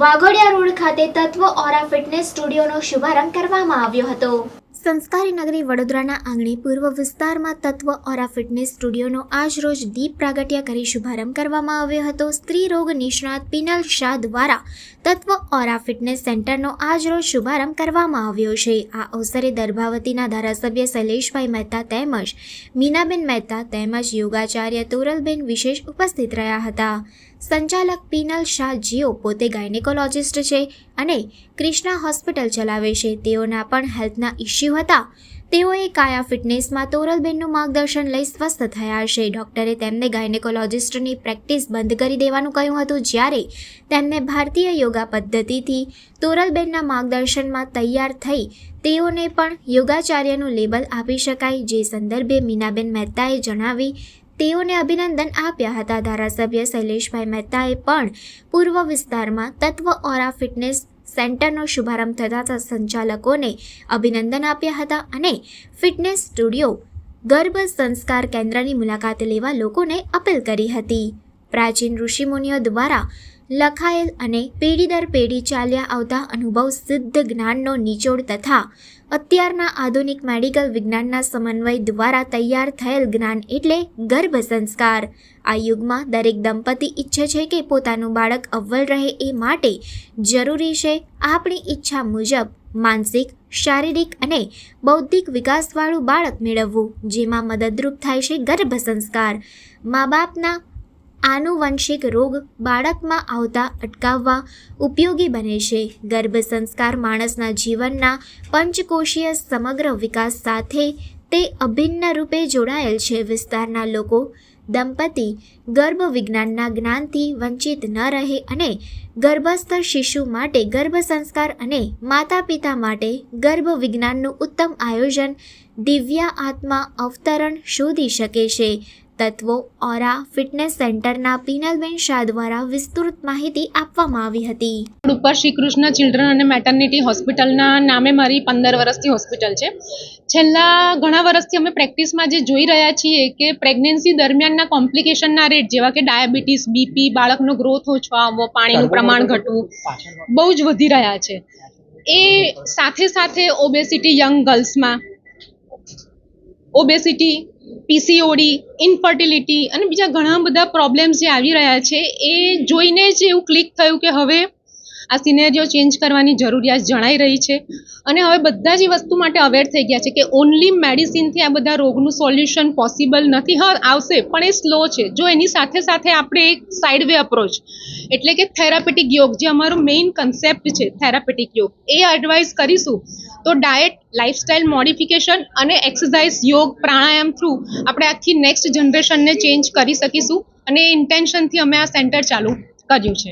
Waghodia road ખાતે તત્વ ઓરા fitness સ્ટુડિયોનો શુભારંભ કરવામાં આવ્યો હતો. સંસ્કારી નગરી વડોદરાના આંગણે પૂર્વ વિસ્તારમાં તત્વ ઓરા ફિટનેસ સ્ટુડિયોનો આજ રોજ દીપ પ્રાગટ્ય કરી શુભારંભ કરવામાં આવ્યો હતો. સ્ત્રી રોગ નિષ્ણાત પિનલ શાહ દ્વારા તત્વ ઓરા ફિટનેસ સેન્ટરનો આજ રોજ શુભારંભ કરવામાં આવ્યો છે. આ અવસરે દર્ભાવતીના ધારાસભ્ય શૈલેષભાઈ મહેતા તેમજ મીનાબેન મહેતા તેમજ યોગાચાર્ય તોરલબેન વિશેષ ઉપસ્થિત રહ્યા હતા. સંચાલક પીનલ શાહ જીઓ પોતે ગાયનેકોલોજિસ્ટ છે અને ક્રિષ્ના હોસ્પિટલ ચલાવે છે. તેઓના પણ હેલ્થના ઇસ્યુ હતા. તેઓએ કાયા ફિટનેસમાં તોરલબેનનું માર્ગદર્શન લઈ સ્વસ્થ થયા છે ડૉક્ટરે તેમને ગાયનેકોલોજિસ્ટની પ્રેક્ટિસ બંધ કરી દેવાનું કહ્યું હતું, જ્યારે તેમને ભારતીય યોગા પદ્ધતિથી તોરલબેનના માર્ગદર્શનમાં તૈયાર થઈ તેઓને પણ યોગાચાર્યનું લેબલ આપી શકાય. જે સંદર્ભે મીનાબેન મહેતાએ જણાવી તેઓને અભિનંદન આપ્યા હતા. ધારાસભ્ય શૈલેષભાઈ મહેતાએ પણ પૂર્વ વિસ્તારમાં તત્વ ઓરા ફિટનેસ સેન્ટરનો શુભારંભ થતા સંચાલકોને અભિનંદન આપ્યા હતા અને ફિટનેસ સ્ટુડિયો ગર્ભ સંસ્કાર કેન્દ્રની મુલાકાત લેવા લોકોને અપીલ કરી હતી. પ્રાચીન ઋષિમુનિઓ દ્વારા લખાયેલ અને પેઢી દર પેઢી ચાલ્યા આવતા અનુભવ સિદ્ધ જ્ઞાનનો નિચોડ તથા અત્યારના આધુનિક મેડિકલ વિજ્ઞાનના સમન્વય દ્વારા તૈયાર થયેલ જ્ઞાન એટલે ગર્ભ સંસ્કાર. આ યુગમાં દરેક દંપતી ઈચ્છે છે કે પોતાનું બાળક અવ્વલ રહે એ માટે જરૂરી છે આપણી ઈચ્છા મુજબ માનસિક, શારીરિક અને બૌદ્ધિક વિકાસવાળું બાળક મેળવવું, જેમાં મદદરૂપ થાય છે ગર્ભ સંસ્કાર. મા બાપના આનુવંશિક રોગ બાળકમાં આવતા અટકાવવા ઉપયોગી બને છે. ગર્ભ સંસ્કાર માણસના જીવનના પંચકોશીય સમગ્ર વિકાસ સાથે તે અભિન્ન રૂપે જોડાયેલ છે. વિસ્તારના લોકો દંપતી, ગર્ભ વિજ્ઞાનના જ્ઞાનથી વંચિત ન રહે અને ગર્ભસ્થ શિશુ માટે ગર્ભ સંસ્કાર અને માતા પિતા માટે ગર્ભ વિજ્ઞાનનું ઉત્તમ આયોજન દિવ્યા આત્મા અવતરણ શોધી શકે છે. તત્વો ઓરા ફિટનેસ સેન્ટરના પીનલબેન શાહ દ્વારા વિસ્તૃત માહિતી આપવામાં આવી હતી. ઉપર શ્રી કૃષ્ણ ચિલ્ડ્રન અને મેટર્નિટી હોસ્પિટલના નામે મારી પંદર વર્ષથી હોસ્પિટલ છે. છેલ્લા ઘણા વર્ષથી અમે પ્રેક્ટિસમાં જે જોઈ રહ્યા છીએ કે પ્રેગ્નન્સી દરમિયાનના કોમ્પ્લિકેશનના રેટ જેવા કે ડાયાબિટીસ બીપી બાળકનો ગ્રોથ ઓછો આવવો, પાણીનું પ્રમાણ ઘટવું, બહુ જ વધી રહ્યા છે. એ સાથે સાથે ઓબેસિટી યંગ ગર્લ્સમાં ઓબેસિટી પીસીઓડી ઇન્ફર્ટિલિટી અને બીજા ઘણા બધા પ્રોબ્લેમ્સ જે આવી રહ્યા છે, એ જોઈને જ એવું ક્લિક થયું કે હવે આ સિનેરિયો ચેન્જ કરવાની જરૂરિયાત જણાઈ રહી છે. અને હવે બધા જ વસ્તુ માટે અવેર થઈ ગયા છે કે ઓનલી મેડિસિનથી આ બધા રોગનું સોલ્યુશન પોસિબલ નથી. હા, આવશે, પણ એ સ્લો છે. જો એની સાથે સાથે આપણે એક સાઇડ વે અપ્રોચ એટલે કે થેરાપેટિક યોગ, જે અમારો મેઇન કન્સેપ્ટ છે થેરાપેટિક યોગ, એ એડવાઇસ કરીશું, તો ડાયટ લાઇફસ્ટાઇલ મોડિફિકેશન અને એક્સરસાઇઝ યોગ, પ્રાણાયામ થ્રુ આપણે આખી નેક્સ્ટ જનરેશનને ચેન્જ કરી શકીશું. અને એ ઇન્ટેન્શનથી અમે આ સેન્ટર ચાલુ કર્યું છે.